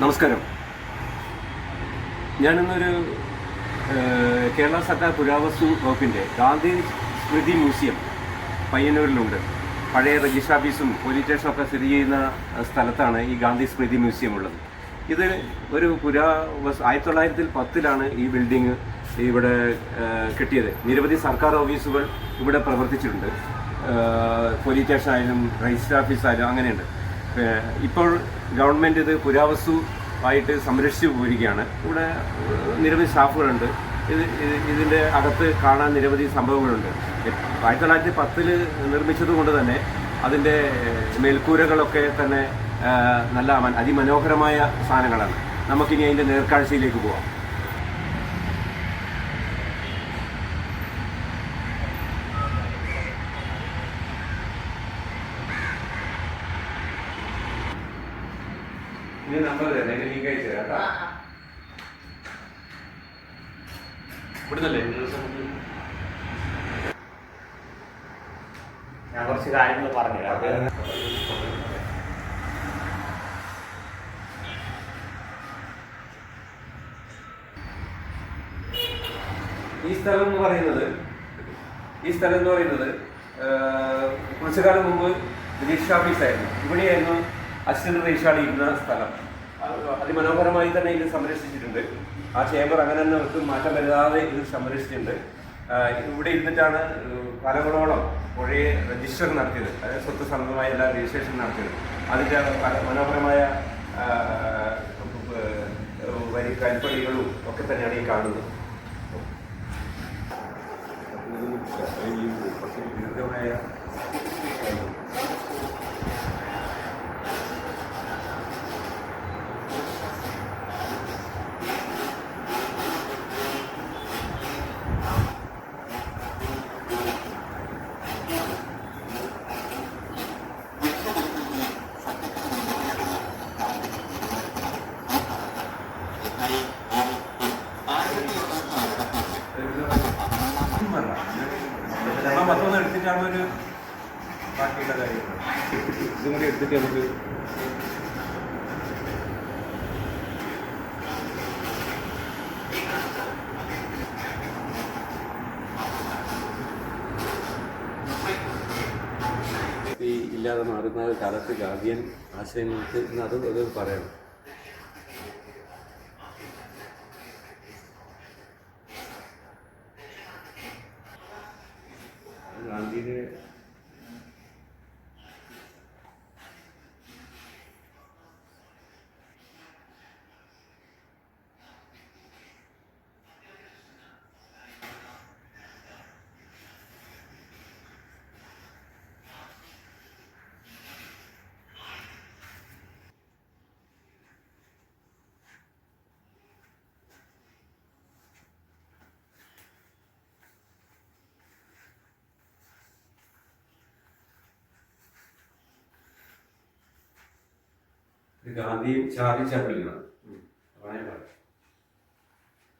നമസ്കാരം. ഞാനിന്നൊരു കേരള സർക്കാർ പുരാവസ്തു വകുപ്പിന്റെ ഗാന്ധി സ്മൃതി മ്യൂസിയം പയ്യന്നൂരിലുണ്ട്. പഴയ രജിസ്റ്റർ ഓഫീസും പോലീസ് സ്റ്റേഷനൊക്കെ സ്ഥിതി ചെയ്യുന്ന സ്ഥലത്താണ് ഈ ഗാന്ധി സ്മൃതി മ്യൂസിയം ഉള്ളത്. ഇത് ഒരു പുരാവസ് ആയിരത്തി തൊള്ളായിരത്തി പത്തിലാണ് ഈ ബിൽഡിങ് ഇവിടെ കിട്ടിയത്. നിരവധി സർക്കാർ ഓഫീസുകൾ ഇവിടെ പ്രവർത്തിച്ചിട്ടുണ്ട്. പോലീസ് സ്റ്റേഷനായാലും രജിസ്റ്റർ ഓഫീസായാലും അങ്ങനെയുണ്ട്. ഇപ്പോൾ ഗവൺമെന്റ് ഇത് പുരാവസ്തു ആയിട്ട് സംരക്ഷിച്ചു പോയിരിക്കുകയാണ്. ഇവിടെ നിരവധി സ്റ്റാഫുകളുണ്ട്. ഇത് ഇത് ഇതിന്റെ അകത്ത് കാണാൻ നിരവധി സംഭവങ്ങളുണ്ട്. ആയിരത്തി തൊള്ളായിരത്തി പത്തിൽ നിർമ്മിച്ചത് കൊണ്ട് തന്നെ അതിന്റെ മേൽക്കൂരകളൊക്കെ തന്നെ നല്ല അതിമനോഹരമായ സാധനങ്ങളാണ്. നമുക്കിനി അതിന്റെ നേർക്കാഴ്ചയിലേക്ക് പോവാം. ഇനി നമ്പർ തരാം ലിങ്ക് അയച്ചു തരാം കേട്ടോ. ഇവിടുന്നല്ലേ ഞാൻ കുറച്ച് കാര്യങ്ങൾ പറഞ്ഞുതരാം. ഈ സ്ഥലം എന്ന് പറയുന്നത് ഈ സ്ഥലം എന്ന് പറയുന്നത് കുറച്ചു കാലം മുമ്പ് രജിസ്റ്റർ ഓഫീസായിരുന്നു ഇവിടെയായിരുന്നു അസിസ്റ്റന്റ് രജിസ്ട്രാർ ഇരുന്ന സ്ഥലം. അത് അതിമനോഹരമായി തന്നെ ഇത് സംരക്ഷിച്ചിട്ടുണ്ട്. ആ ചേമ്പർ അങ്ങനെ തന്നെ അവർക്ക് മാറ്റം വരുത്താതെ ഇത് സംരക്ഷിച്ചിട്ടുണ്ട്. ഇവിടെ ഇരുന്നിട്ടാണ് പലകളോളം കുറേ രജിസ്റ്റർ നടത്തിയത്. അതായത് സ്വത്ത് സംബന്ധമായ എല്ലാ രജിസ്ട്രേഷൻ നടത്തിയത്. അതിന്റെ മനോഹരമായ വരി കൽപ്പണികളും ഒക്കെ തന്നെയാണ് ഈ കാണുന്നത്. ദീർഘമായ നമ്മൾ മൊത്തം എടുത്തിട്ടാണ് ഒരു ബാക്കിയുള്ള കാര്യങ്ങൾ ഇതും കൂടി എടുത്തിട്ട് നമുക്ക് ഈ ഇല്ലാതെ മാറുന്ന കാലത്ത് ഗാന്ധിയൻ ആശയങ്ങൾക്ക് ഇന്ന് അത് അത് പറയണം. ഗാന്ധിയുടെ ഗാന്ധിയും ചാർലി ചാപ്പിളിനാണ്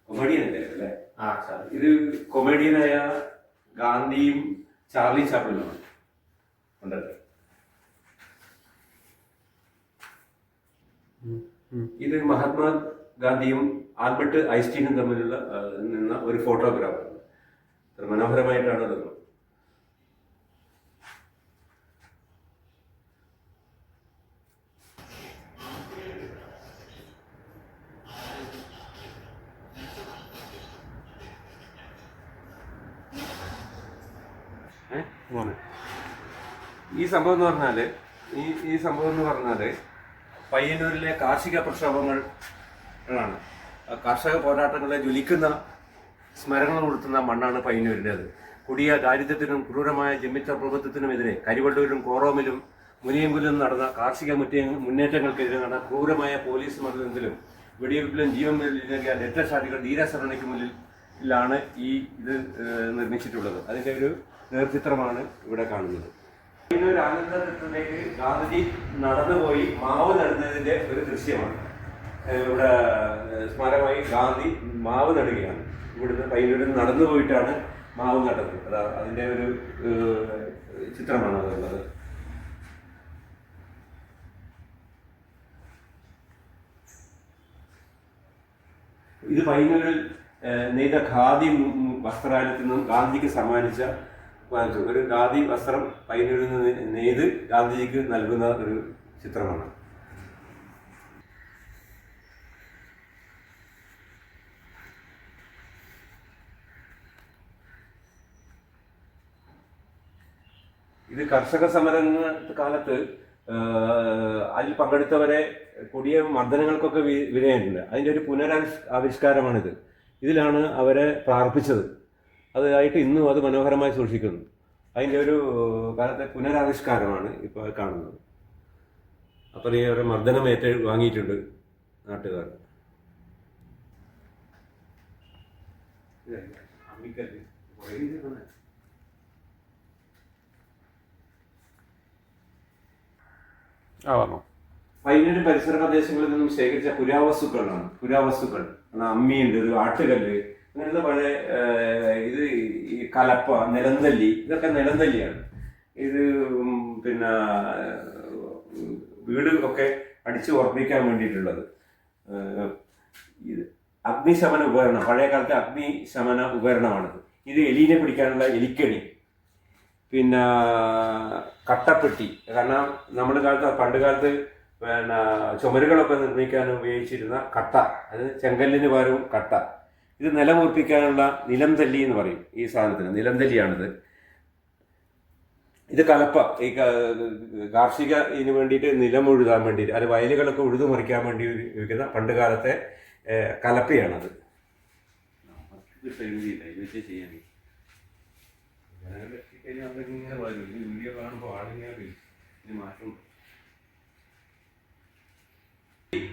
കൊമേഡിയൻ അല്ലേ ഇത് കൊമേഡിയനായ ഗാന്ധിയും ചാർലി ചാപ്ലിനുമാണ്. ഉണ്ടല്ലേ. ഇത് മഹാത്മാ ഗാന്ധിയും ആൽബർട്ട് ഐസ്റ്റീനും തമ്മിലുള്ള നിന്ന ഒരു ഫോട്ടോഗ്രാഫ് മനോഹരമായിട്ടാണ് അത് ഏ? മോനെ. ഈ സംഭവം എന്ന് പറഞ്ഞാൽ ഈ ഈ സംഭവം എന്ന് പറഞ്ഞാൽ പയ്യന്നൂരിലെ കാർഷിക പ്രക്ഷോഭങ്ങൾ ആണ് കർഷക പോരാട്ടങ്ങളെ ജ്വലിക്കുന്ന സ്മരണകൾ കൊടുത്തുന്ന മണ്ണാണ് പയ്യന്നൂരിന്റെത്. കുടിയ ദാരിദ്ര്യത്തിനും ക്രൂരമായ ജമിത്ത പ്രഭുത്വത്തിനുമെതിരെ കരിവള്ളൂരിലും കോറോമിലും മുനിയങ്കുലും നടന്ന കാർഷിക മുന്നേറ്റങ്ങൾക്കെതിരെ നടന്ന ക്രൂരമായ പോലീസ് മർദ്ദനത്തിലും വെടിവെപ്പിലും ജീവൻ നൽകിയ രക്തസാക്ഷികൾ ധീരസ്മരണയ്ക്ക് മുന്നിലാണ് ഈ ഇത് നിർമ്മിച്ചിട്ടുള്ളത്. അതിന്റെ ഒരു നേർചിത്രമാണ് ഇവിടെ കാണുന്നത്. ഒരു ആനന്ദത്തിലേക്ക് ഗാന്ധിജി നടന്നുപോയി മാവ് നടുന്നതിന്റെ ഒരു ദൃശ്യമാണ്. ഇവിടെ സ്മാരമായി ഗാന്ധി മാവ് നടുകയാണ്. ഇവിടുന്ന് പയ്യന്നൂരിൽ നടന്നു പോയിട്ടാണ് മാവ് നട്ടത് അതാ അതിന്റെ ഒരു ചിത്രമാണ് അതുള്ളത് ഇത് ഏഹ്, നെയ്ത ഖാദി വസ്ത്രാലയത്തിൽ നിന്നും ഗാന്ധിക്ക് സമ്മാനിച്ച വാങ്ങിച്ചു. ഒരു ഖാദി വസ്ത്രം പൈനിടുന്ന നെയ്ത് ഗാന്ധിജിക്ക് നൽകുന്ന ഒരു ചിത്രമാണ്. ഇത് കർഷക സമരങ്ങൾ കാലത്ത് അതിൽ പങ്കെടുത്തവരെ കൊടിയ മർദ്ദനങ്ങൾക്കൊക്കെ വിധേയമുണ്ട് അതിന്റെ ഒരു പുനരാവിഷ്കാരമാണിത്. ഇതിലാണ് അവരെ പ്രാർത്ഥിച്ചത് അതായിട്ട് ഇന്നും അത് മനോഹരമായി സൂക്ഷിക്കുന്നു. അതിന്റെ ഒരു കാലത്തെ പുനരാവിഷ്കാരമാണ് ഇപ്പോൾ കാണുന്നത്. അത്രയേറെ മർദ്ദനം ഏറ്റ വാങ്ങിയിട്ടുണ്ട് നാട്ടുകാർ. അമ്മിക്കല്ല് കുറേ പരിസര പ്രദേശങ്ങളിൽ നിന്നും ശേഖരിച്ച പുരാവസ്തുക്കളാണ്. പുരാവസ്തുക്കൾ. അമ്മിയുണ്ട് ഒരു ആട്ടുകല്ല് അങ്ങനെയുള്ള പഴയ ഇത് ഈ കലപ്പ നിലന്തല്ലി ഇതൊക്കെ നിലന്തല്ലിയാണ്. ഇത് പിന്നെ വീട് ഒക്കെ അടിച്ചു ഉറപ്പിക്കാൻ വേണ്ടിയിട്ടുള്ളത്. ഇത് അഗ്നിശമന ഉപകരണം പഴയ കാലത്തെ അഗ്നിശമന ഉപകരണമാണിത്. ഇത് എലിനെ പിടിക്കാനുള്ള എലിക്കണി പിന്നെ കട്ടപ്പെട്ടി. കാരണം നമ്മുടെ കാലത്ത് പണ്ട് കാലത്ത് പിന്നെ ചുമരുകളൊക്കെ നിർമ്മിക്കാൻ ഉപയോഗിച്ചിരുന്ന കട്ട. അത് ചെങ്കല്ലിന് പകരവും കട്ട. ഇത് നിലമുറപ്പിക്കാനുള്ള നിലംതല്ലി എന്ന് പറയും ഈ സാധനത്തിന്. നിലംതല്ലിയാണിത്. ഇത് കലപ്പ. ഈ കാർഷിക ഇതിന് വേണ്ടിയിട്ട് നിലം ഉഴുതാൻ വേണ്ടിയിട്ട് അത് വയലുകളൊക്കെ ഉഴുതു മറിക്കാൻ വേണ്ടി ഉപയോഗിക്കുന്ന പണ്ട് കാലത്തെ കലപ്പയാണത്.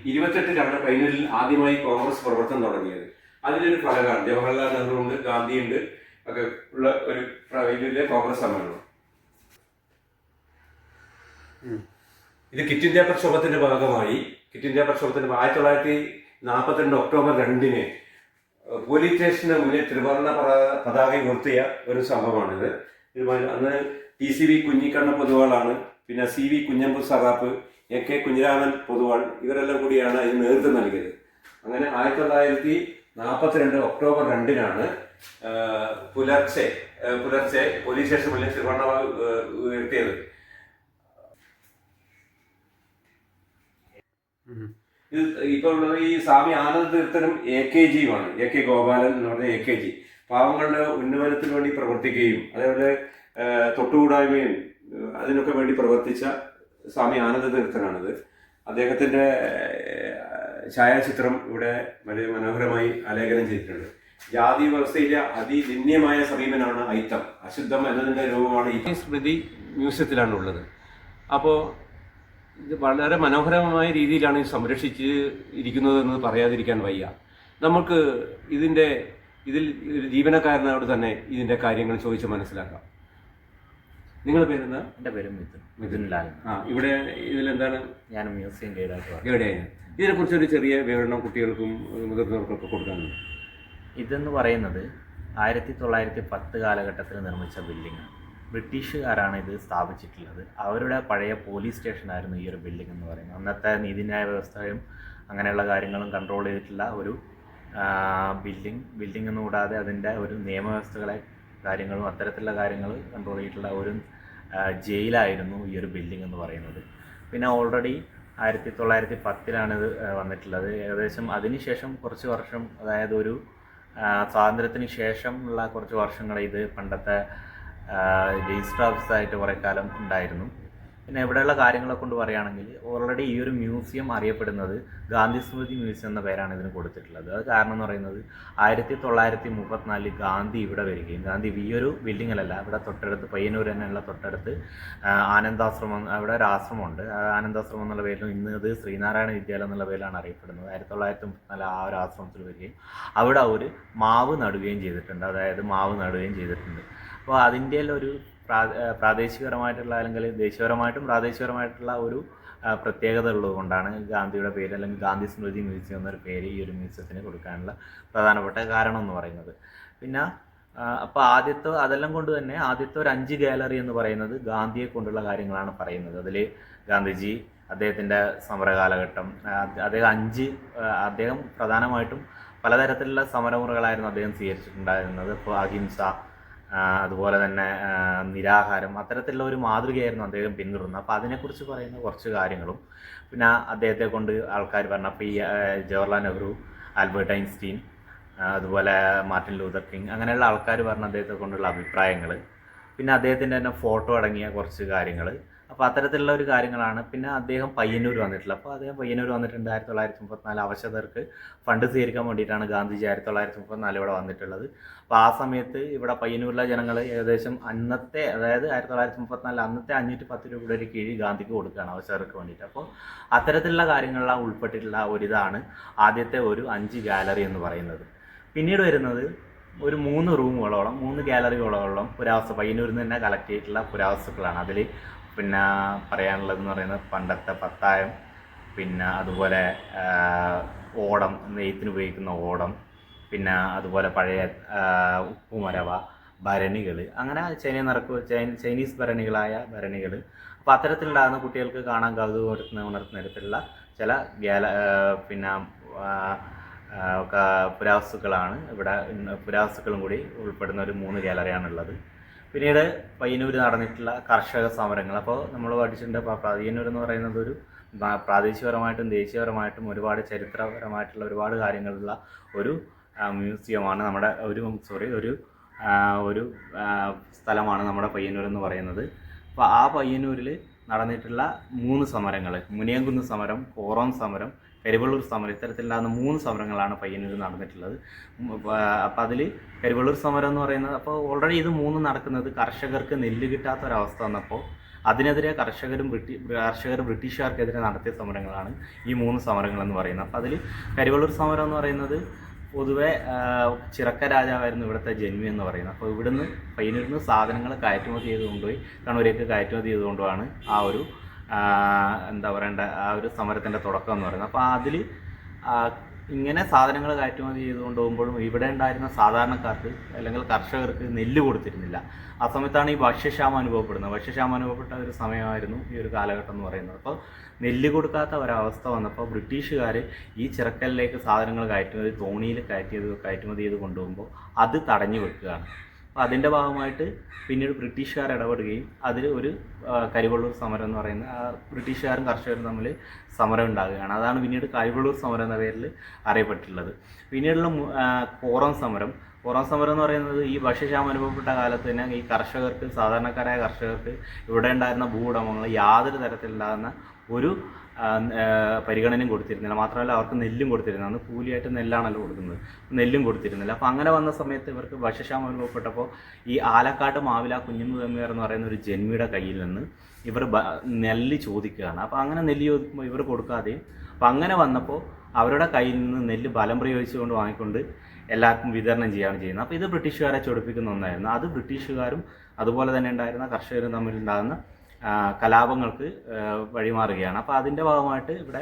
ഇരുപത്തെട്ടിലാണ് ഫൈനലിൽ ആദ്യമായി കോൺഗ്രസ് പ്രവർത്തനം തുടങ്ങിയത്. അതിലൊരു ഫലമാണ് ജവഹർലാൽ നെഹ്റു ഉണ്ട് ഗാന്ധി ഉണ്ട് ഒക്കെ ഉള്ള ഒരു വലിയ കോൺഗ്രസ് സമ്മേളനം. ഇത് കിറ്റ് ഇന്ത്യ പ്രക്ഷോഭത്തിന്റെ ഭാഗമായി കിറ്റ് ഇന്ത്യ പ്രക്ഷോഭത്തിന്റെ ആയിരത്തി തൊള്ളായിരത്തി നാൽപ്പത്തിരണ്ട് ഒക്ടോബർ രണ്ടിന് പോലീസ് സ്റ്റേഷന് മുന്നിൽ ത്രിവർണ പതാ- പതാക ഉയർത്തിയ ഒരു സംഭവമാണിത്. അന്ന് ടി സി വി കുഞ്ഞിക്കണ്ണ പൊതുവാളാണ് പിന്നെ സി വി കുഞ്ഞമ്പു സറാപ്പ് എ കെ കുഞ്ഞിരാമൻ പൊതുവാൾ ഇവരെല്ലാം കൂടിയാണ് അതിന് നേതൃത്വം നൽകിയത്. അങ്ങനെ ആയിരത്തി തൊള്ളായിരത്തി നാൽപ്പത്തിരണ്ട് ഒക്ടോബർ രണ്ടിനാണ് പുലർച്ചെ പുലർച്ചെ പോലീസ് സ്റ്റേഷൻ മുന്നിൽ ഉയർത്തിയത്. ഇത് ഇപ്പോൾ ഉള്ളത് ഈ സ്വാമി ആനന്ദ തീർത്ഥനും എ കെ ജിയുമാണ്. എ കെ ഗോപാലൻ എന്ന് പറഞ്ഞ എ കെ ജി. പാവങ്ങളുടെ ഉന്നമനത്തിന് വേണ്ടി പ്രവർത്തിക്കുകയും അതേപോലെ തൊട്ടുകൂടായ്മയും അതിനൊക്കെ വേണ്ടി പ്രവർത്തിച്ച സ്വാമി ആനന്ദ തീർത്ഥനാണിത്. അദ്ദേഹത്തിന്റെ ഛായാചിത്രം ഇവിടെ വളരെ മനോഹരമായി ആലേഖനം ചെയ്തിട്ടുണ്ട്. ജാതി വ്യവസ്ഥയിലെ അതിനിന്യമായ സമീപനമാണ് ഐത്തം. അശുദ്ധം എന്നതിന്റെ രൂപമാണ് ഈ സ്മൃതി മ്യൂസിയത്തിലാണ് ഉള്ളത് അപ്പോൾ ഇത് വളരെ മനോഹരമായ രീതിയിലാണ് ഇത് സംരക്ഷിച്ച് ഇരിക്കുന്നതെന്ന് പറയാതിരിക്കാൻ വയ്യ. നമുക്ക് ഇതിന്റെ ഇതിൽ ഒരു ജീവനക്കാരനോട് തന്നെ ഇതിന്റെ കാര്യങ്ങൾ ചോദിച്ച് മനസ്സിലാക്കാം. നിങ്ങൾ പേരെന്താ? എന്റെ പേര് മിഥുൻ. മിഥുൻ. ലാൽ. ആ ഇവിടെ ഇതിലെന്താണ്? ഞാൻ മ്യൂസിയം ഗൈഡായിട്ട് വർക്ക് എവിടെയാണ് ഇതിനെക്കുറിച്ച് ചെറിയ വിവരണം കുട്ടികൾക്കും മുതിർന്നവർക്കൊക്കെ കൊടുക്കാനുണ്ട്. ഇതെന്ന് പറയുന്നത് ആയിരത്തി തൊള്ളായിരത്തി പത്ത് കാലഘട്ടത്തിൽ നിർമ്മിച്ച ബിൽഡിംഗാണ് ബ്രിട്ടീഷുകാരാണ് ഇത് സ്ഥാപിച്ചിട്ടുള്ളത്. അവരുടെ പഴയ പോലീസ് സ്റ്റേഷനായിരുന്നു ഈ ഒരു ബിൽഡിംഗ് എന്ന് പറയുന്നത്. അന്നത്തെ നീതിന്യായ വ്യവസ്ഥയും അങ്ങനെയുള്ള കാര്യങ്ങളും കൺട്രോൾ ചെയ്തിട്ടുള്ള ഒരു ബിൽഡിംഗ് ബിൽഡിംഗ് എന്ന് കൂടാതെ അതിന്റെ ഒരു നിയമവ്യവസ്ഥകളെ കാര്യങ്ങളും അത്തരത്തിലുള്ള കാര്യങ്ങൾ കൺട്രോൾ ചെയ്തിട്ടുള്ള ഒരു ജയിലായിരുന്നു ഈ ഒരു ബിൽഡിംഗ് എന്ന് പറയുന്നത്. പിന്നെ ഓൾറെഡി ആയിരത്തി തൊള്ളായിരത്തി പത്തിലാണ് ഇത് വന്നിട്ടുള്ളത്. ഏകദേശം അതിനുശേഷം കുറച്ച് വർഷം അതായത് ഒരു സ്വാതന്ത്ര്യത്തിന് ശേഷമുള്ള കുറച്ച് വർഷങ്ങൾ ഇത് പണ്ടത്തെ രജിസ്റ്റർ ഓഫീസായിട്ട് കുറേ കാലം ഉണ്ടായിരുന്നു. പിന്നെ ഇവിടെയുള്ള കാര്യങ്ങളെ കൊണ്ട് പറയുകയാണെങ്കിൽ ഓൾറെഡി ഈ ഒരു മ്യൂസിയം അറിയപ്പെടുന്നത് ഗാന്ധി സ്മൃതി മ്യൂസിയം എന്ന പേരാണ് ഇതിന് കൊടുത്തിട്ടുള്ളത്. അത് കാരണം എന്ന് പറയുന്നത് ആയിരത്തി തൊള്ളായിരത്തി മുപ്പത്തിനാലിൽ ഗാന്ധി ഇവിടെ വരികയും ഗാന്ധി ഈ ഒരു ബിൽഡിങ്ങിലല്ല ഇവിടെ തൊട്ടടുത്ത് പയ്യന്നൂർ തന്നെയുള്ള തൊട്ടടുത്ത് ആനന്ദാശ്രമം അവിടെ ഒരു ആശ്രമമുണ്ട്. ആനന്ദാശ്രമം എന്നുള്ള പേരിലും ഇന്ന് ഇത് ശ്രീനാരായണ വിദ്യാലയം എന്നുള്ള പേരിലാണ് അറിയപ്പെടുന്നത്. ആയിരത്തി തൊള്ളായിരത്തി മുപ്പത്തിനാല് ആ ഒരു ആശ്രമത്തിൽ വരികയും അവിടെ ഒരു മാവ് നടുകയും ചെയ്തിട്ടുണ്ട്. അതായത് മാവ് നടുകയും ചെയ്തിട്ടുണ്ട്. അപ്പോൾ അതിന്റെ ഒരു പ്രാദേശികപരമായിട്ടുള്ള അല്ലെങ്കിൽ ദേശീയപരമായിട്ടും പ്രാദേശികപരമായിട്ടുള്ള ഒരു പ്രത്യേകത ഉള്ളതുകൊണ്ടാണ് ഗാന്ധിയുടെ പേര് അല്ലെങ്കിൽ ഗാന്ധി സ്മൃതി മ്യൂസിയം എന്നൊരു പേര് ഈ ഒരു മ്യൂസിയത്തിന് കൊടുക്കാനുള്ള പ്രധാനപ്പെട്ട കാരണം എന്ന് പറയുന്നത്. പിന്നെ അപ്പോൾ ആദ്യത്തെ അതെല്ലാം കൊണ്ട് തന്നെ ആദ്യത്തെ ഒരു അഞ്ച് ഗാലറി എന്ന് പറയുന്നത് ഗാന്ധിയെ കൊണ്ടുള്ള കാര്യങ്ങളാണ് പറയുന്നത്. അതിൽ ഗാന്ധിജി അദ്ദേഹത്തിന്റെ സമര കാലഘട്ടം അദ്ദേഹം അഞ്ച് അദ്ദേഹം പ്രധാനമായിട്ടും പലതരത്തിലുള്ള സമരമുറകളായിരുന്നു അദ്ദേഹം സ്വീകരിച്ചിട്ടുണ്ടായിരുന്നത്. ഇപ്പോൾ അഹിംസ അതുപോലെ തന്നെ നിരാഹാരം അത്തരത്തിലുള്ള ഒരു മാതൃകയായിരുന്നു അദ്ദേഹം പിന്തുടർന്നത്. അപ്പോൾ അതിനെക്കുറിച്ച് പറയുന്ന കുറച്ച് കാര്യങ്ങളും പിന്നെ അദ്ദേഹത്തെ കൊണ്ട് ആൾക്കാർ പറഞ്ഞ ഈ ജവഹർലാൽ നെഹ്റു ആൽബർട്ട് ഐൻസ്റ്റീൻ അതുപോലെ മാർട്ടിൻ ലൂതർ കിങ് അങ്ങനെയുള്ള ആൾക്കാർ പറഞ്ഞ അദ്ദേഹത്തെ കൊണ്ടുള്ള അഭിപ്രായങ്ങൾ പിന്നെ അദ്ദേഹത്തിന്റെ തന്നെ ഫോട്ടോ അടങ്ങിയ കുറച്ച് കാര്യങ്ങൾ അപ്പോൾ അത്തരത്തിലുള്ള ഒരു കാര്യങ്ങളാണ്. പിന്നെ അദ്ദേഹം പയ്യന്നൂർ വന്നിട്ടുള്ളത്. അപ്പോൾ അദ്ദേഹം പയ്യന്നൂർ വന്നിട്ടുണ്ട് ആയിരത്തി തൊള്ളായിരത്തി മുപ്പത്തിനാല് അവശതർക്ക് ഫണ്ട് സ്വീകരിക്കാൻ വേണ്ടിയിട്ടാണ് ഗാന്ധിജി ആയിരത്തി തൊള്ളായിരത്തി മുപ്പത്തിനാല് ഇവിടെ വന്നിട്ടുള്ളത്. അപ്പോൾ ആ സമയത്ത് ഇവിടെ പയ്യന്നൂരിലെ ജനങ്ങൾ ഏകദേശം അന്നത്തെ അതായത് ആയിരത്തി തൊള്ളായിരത്തി മുപ്പത്തിനാല് അന്നത്തെ അഞ്ഞൂറ്റി പത്ത് രൂപയുടെ ഒരു കിഴി ഗാന്ധിക്ക് കൊടുക്കുകയാണ് അവശതർക്ക് വേണ്ടിയിട്ട്. അപ്പോൾ അത്തരത്തിലുള്ള കാര്യങ്ങളെല്ലാം ഉൾപ്പെട്ടിട്ടുള്ള ഒരിതാണ് ആദ്യത്തെ ഒരു അഞ്ച് ഗാലറി എന്ന് പറയുന്നത്. പിന്നീട് വരുന്നത് ഒരു മൂന്ന് റൂമുകളോളം മൂന്ന് ഗാലറികളോളം പുരാവസ്തു പയ്യന്നൂരിൽ നിന്ന് തന്നെ കളക്ട് ചെയ്തിട്ടുള്ള പുരാവസ്തുക്കളാണ്. അതിൽ പിന്നെ പറയാനുള്ളതെന്ന് പറയുന്നത് പണ്ടത്തെ പത്തായം പിന്നെ അതുപോലെ ഓടം നെയ്ത്തിന് ഉപയോഗിക്കുന്ന ഓടം പിന്നെ അതുപോലെ പഴയ ഉപ്പുമരവ ഭരണികൾ അങ്ങനെ ചൈന നിറക്ക് ചൈ- ചൈനീസ് ഭരണികളായ ഭരണികൾ. അപ്പോൾ അത്തരത്തിലുണ്ടാകുന്ന കുട്ടികൾക്ക് കാണാൻ കൗതുകം ഉണർത്തുന്ന ഉണർത്തുന്ന തരത്തിലുള്ള ചില ഗ്യാല പിന്നെ പുരാവസ്തുക്കളാണ്. ഇവിടെ പുരാവസ്തുക്കളും കൂടി ഉൾപ്പെടുന്ന ഒരു മൂന്ന് ഗാലറിയാണുള്ളത് പിന്നീട് പയ്യന്നൂർ നടന്നിട്ടുള്ള കർഷക സമരങ്ങൾ. അപ്പോൾ നമ്മൾ പഠിച്ചിട്ടുണ്ട് അപ്പോൾ പയ്യന്നൂർ എന്ന് പറയുന്നത് ഒരു പ്രാദേശികപരമായിട്ടും ദേശീയപരമായിട്ടും ഒരുപാട് ചരിത്രപരമായിട്ടുള്ള ഒരുപാട് കാര്യങ്ങളുള്ള ഒരു മ്യൂസിയമാണ് നമ്മുടെ ഒരു സോറി ഒരു ഒരു സ്ഥലമാണ് നമ്മുടെ പയ്യന്നൂർ എന്ന് പറയുന്നത്. അപ്പോൾ ആ പയ്യന്നൂരിൽ നടന്നിട്ടുള്ള മൂന്ന് സമരങ്ങൾ. മുനിയംകുന്ന് സമരം കോറോം സമരം കരിവള്ളൂർ സമരം ഇത്തരത്തിലുണ്ടാകുന്ന മൂന്ന് സമരങ്ങളാണ് പയ്യന്നൂർ നടന്നിട്ടുള്ളത്. അപ്പോൾ അതിൽ പെരുവള്ളൂർ സമരം എന്ന് പറയുന്നത് അപ്പോൾ ഓൾറെഡി ഇത് മൂന്ന് നടക്കുന്നത് കർഷകർക്ക് നെല്ല് കിട്ടാത്ത ഒരവസ്ഥ വന്നപ്പോൾ അതിനെതിരെ കർഷകരും ബ്രിട്ടീ കർഷകർ ബ്രിട്ടീഷുകാർക്കെതിരെ നടത്തിയ സമരങ്ങളാണ് ഈ മൂന്ന് സമരങ്ങൾ എന്ന് പറയുന്നത്. അപ്പോൾ അതിൽ കരുവള്ളൂർ സമരം എന്ന് പറയുന്നത് പൊതുവെ ചിറക്ക രാജാവായിരുന്നു ഇവിടുത്തെ ജന്മി എന്ന് പറയുന്നത്. അപ്പോൾ ഇവിടുന്ന് പയ്യന്നൂരിൽ നിന്ന് സാധനങ്ങൾ കയറ്റുമതി ചെയ്ത് കൊണ്ടുപോയി കണ്ണൂരേക്ക് കയറ്റുമതി ചെയ്തുകൊണ്ടുമാണ് ആ ഒരു എന്താ പറയണ്ട ആ ഒരു സമരത്തിന്റെ തുടക്കം എന്ന് പറയുന്നത്. അപ്പോൾ അതിൽ ഇങ്ങനെ സാധനങ്ങൾ കയറ്റുമതി ചെയ്തുകൊണ്ട് പോകുമ്പോഴും ഇവിടെ ഉണ്ടായിരുന്ന സാധാരണക്കാർക്ക് അല്ലെങ്കിൽ കർഷകർക്ക് നെല്ല് കൊടുത്തിരുന്നില്ല. ആ സമയത്താണ് ഈ ഭക്ഷ്യക്ഷാമം അനുഭവപ്പെടുന്നത്. ഭക്ഷ്യക്ഷാമം അനുഭവപ്പെട്ട ഒരു സമയമായിരുന്നു ഈ ഒരു കാലഘട്ടം എന്ന് പറയുന്നത്. അപ്പോൾ നെല്ല് കൊടുക്കാത്ത ഒരവസ്ഥ വന്നപ്പോൾ ബ്രിട്ടീഷുകാർ ഈ ചിറക്കലിലേക്ക് സാധനങ്ങൾ കയറ്റുമതി തോണിയിൽ കയറ്റിയത് കയറ്റുമതി ചെയ്ത് കൊണ്ടുപോകുമ്പോൾ അത് തടഞ്ഞു വെക്കുകയാണ്. അപ്പോൾ അതിന്റെ ഭാഗമായിട്ട് പിന്നീട് ബ്രിട്ടീഷുകാർ ഇടപെടുകയും അതിൽ ഒരു കരിവള്ളൂർ സമരം എന്ന് പറയുന്ന ബ്രിട്ടീഷുകാരും കർഷകരും തമ്മിൽ സമരം ഉണ്ടാകുകയാണ്. അതാണ് പിന്നീട് കരിവള്ളൂർ സമരം എന്ന പേരിൽ അറിയപ്പെട്ടിട്ടുള്ളത്. പിന്നീടുള്ള കോറം സമരം. കോറം സമരം എന്ന് പറയുന്നത് ഈ ഭക്ഷ്യക്ഷാമം അനുഭവപ്പെട്ട കാലത്ത് തന്നെ ഈ കർഷകർക്ക് സാധാരണക്കാരായ കർഷകർക്ക് ഇവിടെ ഉണ്ടായിരുന്ന ഭൂവുടമകൾ യാതൊരു തരത്തിലുണ്ടാകുന്ന ഒരു പരിഗണനയും കൊടുത്തിരുന്നില്ല. മാത്രമല്ല അവർക്ക് നെല്ലും കൊടുത്തിരുന്നില്ല അന്ന് കൂലിയായിട്ട് നെല്ലാണല്ലോ കൊടുക്കുന്നത്. നെല്ലും കൊടുത്തിരുന്നില്ല. അപ്പോൾ അങ്ങനെ വന്ന സമയത്ത് ഇവർക്ക് ഭക്ഷ്യക്ഷാമം അനുഭവപ്പെട്ടപ്പോൾ ഈ ആലക്കാട്ട് മാവില കുഞ്ഞുമ്പ് തമ്മിയർ എന്ന് പറയുന്ന ഒരു ജന്മിയുടെ കയ്യിൽ നിന്ന് ഇവർ നെല്ല് ചോദിക്കുകയാണ്. അപ്പോൾ അങ്ങനെ നെല്ല് ചോദിക്കുമ്പോൾ ഇവർ കൊടുക്കാതെയും അപ്പോൾ അങ്ങനെ വന്നപ്പോൾ അവരുടെ കയ്യിൽ നിന്ന് നെല്ല് ബലം പ്രയോഗിച്ചുകൊണ്ട് വാങ്ങിക്കൊണ്ട് എല്ലാവർക്കും വിതരണം ചെയ്യുകയാണ് ചെയ്യുന്നത്. അപ്പോൾ ഇത് ബ്രിട്ടീഷുകാരെ ചൊടിപ്പിക്കുന്ന ഒന്നായിരുന്നു. അത് ബ്രിട്ടീഷുകാരും അതുപോലെ തന്നെ ഉണ്ടായിരുന്ന കർഷകരും തമ്മിലുണ്ടാകുന്ന കലാപങ്ങൾക്ക് വഴിമാറുകയാണ്. അപ്പോൾ അതിന്റെ ഭാഗമായിട്ട് ഇവിടെ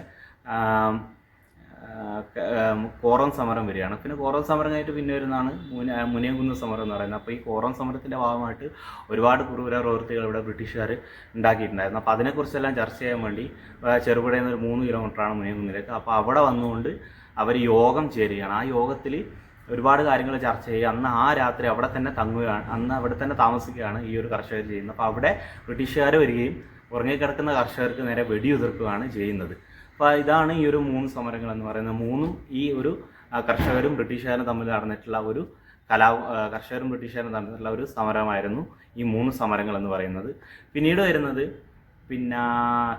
കോറം സമരം വരികയാണ്. പിന്നെ കോറം സമരം കഴിഞ്ഞിട്ട് പിന്നെ വരുന്നതാണ് മുന മുനിയംകുന്ന് സമരം എന്ന് പറയുന്നത്. അപ്പോൾ ഈ കോറം സമരത്തിന്റെ ഭാഗമായിട്ട് ഒരുപാട് ക്രൂര പ്രവൃത്തികൾ ഇവിടെ ബ്രിട്ടീഷുകാർ ഉണ്ടാക്കിയിട്ടുണ്ടായിരുന്നു. അപ്പോൾ അതിനെക്കുറിച്ചെല്ലാം ചർച്ച ചെയ്യാൻ വേണ്ടി ചെറുപുഴയിൽ നിന്ന് ഒരു മൂന്ന് കിലോമീറ്ററാണ് മുനിയംകുന്നിലേക്ക്. അപ്പോൾ അവിടെ വന്നുകൊണ്ട് അവർ യോഗം ചേരുകയാണ്. ആ യോഗത്തിൽ ഒരുപാട് കാര്യങ്ങൾ ചർച്ച ചെയ്യുക അന്ന് ആ രാത്രി അവിടെ തന്നെ തങ്ങുകയാണ് അന്ന് അവിടെ തന്നെ താമസിക്കുകയാണ് ഈ ഒരു കർഷകർ ചെയ്യുന്നത്. അപ്പോൾ അവിടെ ബ്രിട്ടീഷുകാർ വരികയും ഉറങ്ങിക്കിടക്കുന്ന കർഷകർക്ക് നേരെ വെടിയുതിർക്കുകയാണ് ചെയ്യുന്നത്. അപ്പോൾ ഇതാണ് ഈ ഒരു മൂന്ന് സമരങ്ങൾ എന്ന് പറയുന്നത്. മൂന്നും ഈ ഒരു കർഷകരും ബ്രിട്ടീഷുകാരും തമ്മിൽ നടന്നിട്ടുള്ള ഒരു കലാ കർഷകരും ബ്രിട്ടീഷുകാരും തമ്മിലുള്ള ഒരു സമരമായിരുന്നു ഈ മൂന്ന് സമരങ്ങൾ എന്ന് പറയുന്നത്. പിന്നീട് വരുന്നത് പിന്നെ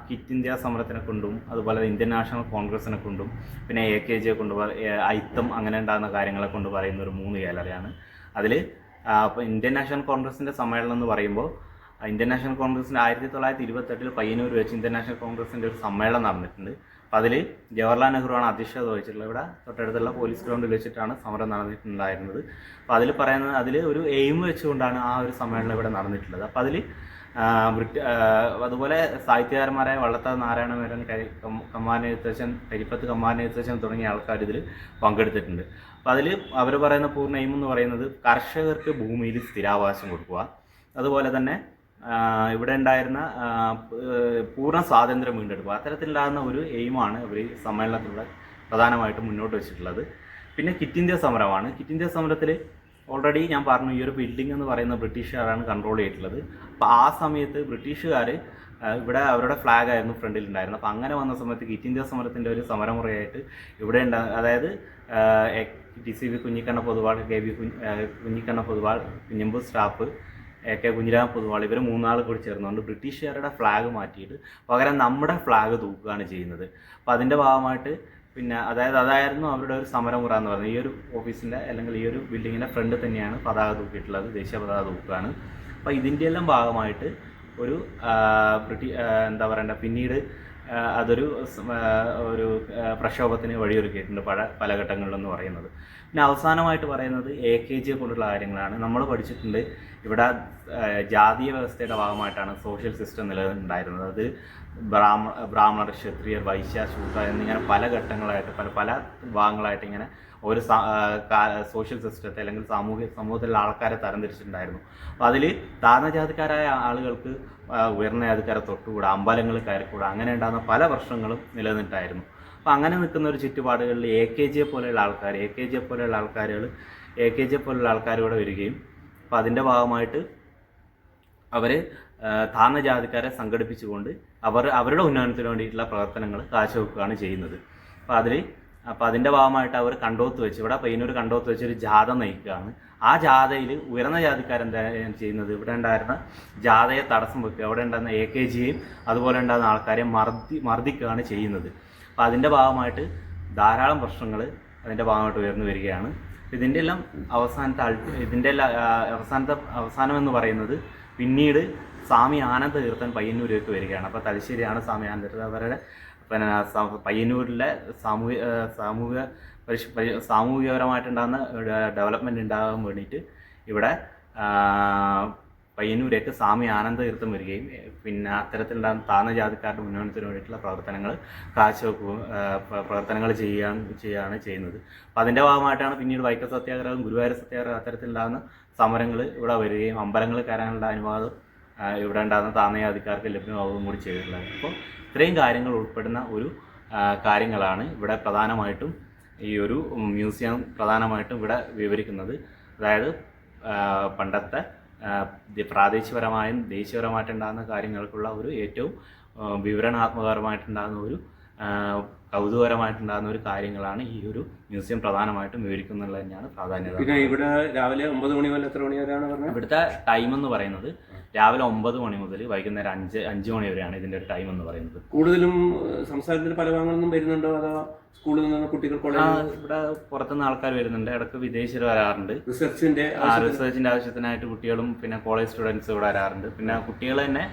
കിറ്റ് ഇന്ത്യ സമരത്തിനെ കൊണ്ടും അതുപോലെ ഇന്ത്യൻ നാഷണൽ കോൺഗ്രസിനെ കൊണ്ടും പിന്നെ എ കെ ജിയെ കൊണ്ട് അയിത്തം അങ്ങനെ ഉണ്ടാകുന്ന കാര്യങ്ങളെ കൊണ്ട് പറയുന്ന ഒരു മൂന്ന് ഗാലറിയാണ്. അതിൽ ഇന്ത്യൻ നാഷണൽ കോൺഗ്രസിന്റെ സമ്മേളനം എന്ന് പറയുമ്പോൾ ഇന്ത്യൻ നാഷണൽ കോൺഗ്രസിന്റെ ആയിരത്തി തൊള്ളായിരത്തി ഇരുപത്തെട്ടിൽ പയ്യന്നൂർ വെച്ച് ഇന്ത്യൻ നാഷണൽ കോൺഗ്രസിന്റെ ഒരു സമ്മേളനം നടന്നിട്ടുണ്ട്. അപ്പോൾ അതിൽ ജവഹർലാൽ നെഹ്റുവാണ് അധ്യക്ഷത വഹിച്ചിട്ടുള്ളത്. ഇവിടെ തൊട്ടടുത്തുള്ള പോലീസ് ഗ്രൗണ്ടിൽ വെച്ചിട്ടാണ് സമരം നടന്നിട്ടുണ്ടായിരുന്നത്. അപ്പോൾ അതിൽ പറയുന്നത് അതിൽ ഒരു എയിം വെച്ചുകൊണ്ടാണ് ആ ഒരു സമ്മേളനം ഇവിടെ നടന്നിട്ടുള്ളത്. അപ്പോൾ അതിൽ അതുപോലെ സാഹിത്യകാരന്മാരായ വള്ളത്താർ നാരായണമേരൻ കരി കം- കമ്മാനെഴുത്തച്ഛൻ കരിപ്പത്ത് കമ്മാനെഴുത്തച്ഛൻ തുടങ്ങിയ ആൾക്കാർ ഇതിൽ പങ്കെടുത്തിട്ടുണ്ട്. അപ്പോൾ അതിൽ അവർ പറയുന്ന പൂർണ എയിം എന്ന് പറയുന്നത് കർഷകർക്ക് ഭൂമിയിൽ സ്ഥിരാവകാശം കൊടുക്കുക. അതുപോലെ തന്നെ ഇവിടെ ഉണ്ടായിരുന്ന പൂർണ സ്വാതന്ത്ര്യം വീണ്ടെടുക്കുക. അത്തരത്തിലുണ്ടാകുന്ന ഒരു എയിമാണ് ഇവർ സമ്മേളനത്തിലൂടെ പ്രധാനമായിട്ടും മുന്നോട്ട് വെച്ചിട്ടുള്ളത്. പിന്നെ കിറ്റ് ഇന്ത്യ സമരമാണ്. കിറ്റ് ഇന്ത്യ സമരത്തിൽ ഓൾറെഡി ഞാൻ പറഞ്ഞു ഈ ഒരു ബിൽഡിംഗ് എന്ന് പറയുന്ന ബ്രിട്ടീഷുകാരാണ് കൺട്രോൾ ചെയ്തിട്ടുള്ളത്. അപ്പോൾ ആ സമയത്ത് ബ്രിട്ടീഷുകാർ ഇവിടെ അവരുടെ ഫ്ലാഗ് ആയിരുന്നു ഫ്രണ്ടിൽ ഉണ്ടായിരുന്നത് അപ്പോൾ അങ്ങനെ വന്ന സമയത്ത് കിറ്റ് ഇന്ത്യ സമരത്തിന്റെ ഒരു സമരമുറയായിട്ട് ഇവിടെ ഉണ്ടാ അതായത് T C V Kunhikanna Poduval K V കുഞ്ഞ് Kunhikanna Poduval Kunhambu staff A K Kunhirama Poduval ഇവർ മൂന്നാൾ കൂടി ചേർന്നുകൊണ്ട് ബ്രിട്ടീഷുകാരുടെ ഫ്ലാഗ് മാറ്റിയിട്ട് പകരം നമ്മുടെ ഫ്ലാഗ് തൂക്കുകയാണ് ചെയ്യുന്നത്. അപ്പോൾ അതിന്റെ ഭാഗമായിട്ട് പിന്നെ അതായത് അതായിരുന്നു അവരുടെ ഒരു സമരമുറ എന്ന് പറയുന്നത്. ഈ ഒരു ഓഫീസിന്റെ അല്ലെങ്കിൽ ഈ ഒരു ബിൽഡിങ്ങിന്റെ ഫ്രണ്ട് തന്നെയാണ് പതാക തൂക്കിയിട്ടുള്ളത് ദേശീയ പതാക തൂക്കുകയാണ്. അപ്പോൾ ഇതിന്റെ എല്ലാം ഭാഗമായിട്ട് ഒരു ബ്രിട്ടി എന്താ പറയണ്ട പിന്നീട് അതൊരു ഒരു പ്രക്ഷോഭത്തിന് വഴിയൊരുക്കിയിട്ടുണ്ട് പല പല ഘട്ടങ്ങളിലെന്ന് പറയുന്നത്. പിന്നെ അവസാനമായിട്ട് പറയുന്നത് എ കെ ജിയെ കൊണ്ടുള്ള കാര്യങ്ങളാണ്. നമ്മൾ പഠിച്ചിട്ടുണ്ട് ഇവിടെ ജാതീയ വ്യവസ്ഥയുടെ ഭാഗമായിട്ടാണ് സോഷ്യൽ സിസ്റ്റം നിലനിന്നുണ്ടായിരുന്നത്. അത് ബ്രാഹ്മ ബ്രാഹ്മണർ ക്ഷത്രിയർ വൈശ്യ ശൂദ്ര എന്നിങ്ങനെ പല ഘട്ടങ്ങളായിട്ട് പല പല വിഭാഗങ്ങളായിട്ട് ഇങ്ങനെ ഒരു സോഷ്യൽ സിസ്റ്റത്തെ അല്ലെങ്കിൽ സാമൂഹ്യ സമൂഹത്തിലുള്ള ആൾക്കാരെ തരംതിരിച്ചിട്ടുണ്ടായിരുന്നു. അപ്പോൾ അതിൽ താഴ്ന്ന ജാതിക്കാരായ ആളുകൾക്ക് ഉയർന്ന ജാതിക്കാരെ തൊട്ടുകൂടാ അമ്പലങ്ങൾ കയറിക്കൂടാ അങ്ങനെ ഉണ്ടാകുന്ന പല വർഷങ്ങളും നിലനിന്നിട്ടായിരുന്നു. അപ്പോൾ അങ്ങനെ നിൽക്കുന്ന ഒരു ചുറ്റുപാടുകളിൽ എ കെ ജിയെ പോലെയുള്ള ആൾക്കാർ എ കെ ജിയെ പോലെയുള്ള ആൾക്കാരുകൾ എ കെ ജിയെ പോലെയുള്ള ആൾക്കാർ ഇവിടെ വരികയും അപ്പോൾ അതിന്റെ ഭാഗമായിട്ട് അവർ താഴ്ന്ന ജാതിക്കാരെ സംഘടിപ്പിച്ചുകൊണ്ട് അവർ അവരുടെ ഉന്നമനത്തിന് വേണ്ടിയിട്ടുള്ള പ്രവർത്തനങ്ങൾ കാഴ്ചവെക്കുകയാണ് ചെയ്യുന്നത്. അപ്പോൾ അതിൽ അപ്പോൾ അതിന്റെ ഭാഗമായിട്ട് അവർ കണ്ടോത്ത് വെച്ച് ഇവിടെ പയ്യന്നൂർ കണ്ടോത്ത് വെച്ച് ഒരു ജാഥ നയിക്കുകയാണ്. ആ ജാഥയിൽ ഉയർന്ന ജാതിക്കാരെന്താ ചെയ്യുന്നത്? ഇവിടെ ഉണ്ടായിരുന്ന ജാഥയെ തടസ്സം വെക്കുക അവിടെ ഉണ്ടായിരുന്ന എ കെ ജിയെയും അതുപോലെ ഉണ്ടായിരുന്ന ആൾക്കാരെ മർദ്ദി മർദ്ദിക്കുകയാണ് ചെയ്യുന്നത്. അപ്പോൾ അതിന്റെ ഭാഗമായിട്ട് ധാരാളം പ്രശ്നങ്ങൾ അതിന്റെ ഭാഗമായിട്ട് ഉയർന്നു വരികയാണ്. ഇതിന്റെ എല്ലാം അവസാനത്തെ ഇതിന്റെ എല്ലാം അവസാനത്തെ അവസാനം എന്ന് പറയുന്നത് പിന്നീട് സ്വാമി ആനന്ദ തീർത്ഥൻ പയ്യന്നൂരേക്ക് വരികയാണ്. അപ്പോൾ തലശ്ശേരിയാണ് സ്വാമി ആനന്ദ തീർത്ഥൻ അവരുടെ പിന്നെ പയ്യന്നൂരിലെ സാമൂഹ്യ സാമൂഹ്യ സാമൂഹിക പരിഷ് പരി- സാമൂഹികപരമായിട്ടുണ്ടാകുന്ന ഡെവലപ്മെന്റ് ഉണ്ടാകാൻ വേണ്ടിയിട്ട് ഇവിടെ പയ്യന്നൂരേക്ക് സ്വാമി ആനന്ദ തീർത്ഥം വരികയും പിന്നെ അത്തരത്തിലുണ്ടാകുന്ന താഴ്ന്ന ജാതിക്കാരുടെ ഉന്നമനത്തിന് വേണ്ടിയിട്ടുള്ള പ്രവർത്തനങ്ങൾ കാഴ്ചവെക്കുകയും പ്രവർത്തനങ്ങൾ ചെയ്യാൻ ചെയ്യുകയാണ് ചെയ്യുന്നത്. അപ്പം അതിന്റെ ഭാഗമായിട്ടാണ് പിന്നീട് വൈക്കം സത്യാഗ്രഹം ഗുരുവായൂർ സത്യാഗ്രഹം അത്തരത്തിലുണ്ടാകുന്ന സമരങ്ങൾ ഇവിടെ വരികയും അമ്പലങ്ങൾ കയറാനുള്ള അനുവാദം ഇവിടെ ഉണ്ടാകുന്ന താമയാതിക്കാർക്ക് ലഭ്യമാവുകയും കൂടി ചെയ്തിട്ടുള്ളത്. അപ്പോൾ ഇത്രയും കാര്യങ്ങൾ ഉൾപ്പെടുന്ന ഒരു കാര്യങ്ങളാണ് ഇവിടെ പ്രധാനമായിട്ടും ഈ ഒരു മ്യൂസിയം പ്രധാനമായിട്ടും ഇവിടെ വിവരിക്കുന്നത്. അതായത് പണ്ടത്തെ പ്രാദേശികപരമായും ദേശീയപരമായിട്ടുണ്ടാകുന്ന കാര്യങ്ങൾക്കുള്ള ഒരു ഏറ്റവും വിവരണാത്മകപരമായിട്ടുണ്ടാകുന്ന ഒരു കൗതുകപരമായിട്ടുണ്ടാകുന്ന ഒരു കാര്യങ്ങളാണ് ഈ ഒരു മ്യൂസിയം പ്രധാനമായിട്ടും വിവരിക്കുന്നുള്ള തന്നെയാണ് പ്രാധാന്യത പിന്നെ ഇവിടെ രാവിലെ ഒമ്പത് മണി മുതൽ എത്ര മണി വരെയാണ് പറഞ്ഞത്? ഇവിടുത്തെ ടൈം എന്ന് പറയുന്നത് രാവിലെ ഒമ്പത് മണി മുതൽ വൈകുന്നേരം അഞ്ച് അഞ്ച് മണി വരെയാണ് ഇതിന്റെ ഒരു ടൈം എന്ന് പറയുന്നത്. കൂടുതലും സംസ്ഥാനത്തിന്റെ പല ഭാഗങ്ങളിൽ നിന്നും വരുന്നുണ്ടോ അതോ സ്കൂളിൽ നിന്ന് കുട്ടികൾ ഇവിടെ പുറത്തുനിന്ന് ആൾക്കാർ വരുന്നുണ്ട്. ഇടയ്ക്ക് വിദേശികൾ വരാറുണ്ട്. റിസർച്ചിന്റെ ആ റിസർച്ചിന്റെ ആവശ്യത്തിനായിട്ട് കുട്ടികളും പിന്നെ കോളേജ് സ്റ്റുഡൻസ് ഇവിടെ വരാറുണ്ട്. പിന്നെ കുട്ടികൾ തന്നെ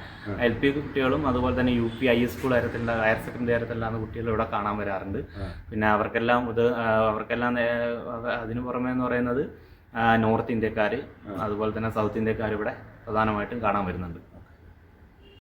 എൽ പി കുട്ടികളും അതുപോലെ തന്നെ യു പി ഐ സ്കൂൾ തരത്തിലുള്ള ഹയർ സെക്കൻഡറി തരത്തിലുള്ള കുട്ടികൾ ഇവിടെ കാണാൻ വരാറുണ്ട്. പിന്നെ അവർക്കെല്ലാം ഇത് അവർക്കെല്ലാം അതിന് പുറമെ എന്ന് പറയുന്നത് നോർത്ത് ഇന്ത്യക്കാർ അതുപോലെ തന്നെ സൗത്ത് ഇന്ത്യക്കാർ ഇവിടെ പ്രധാനമായിട്ടും കാണാൻ വരുന്നുണ്ട്.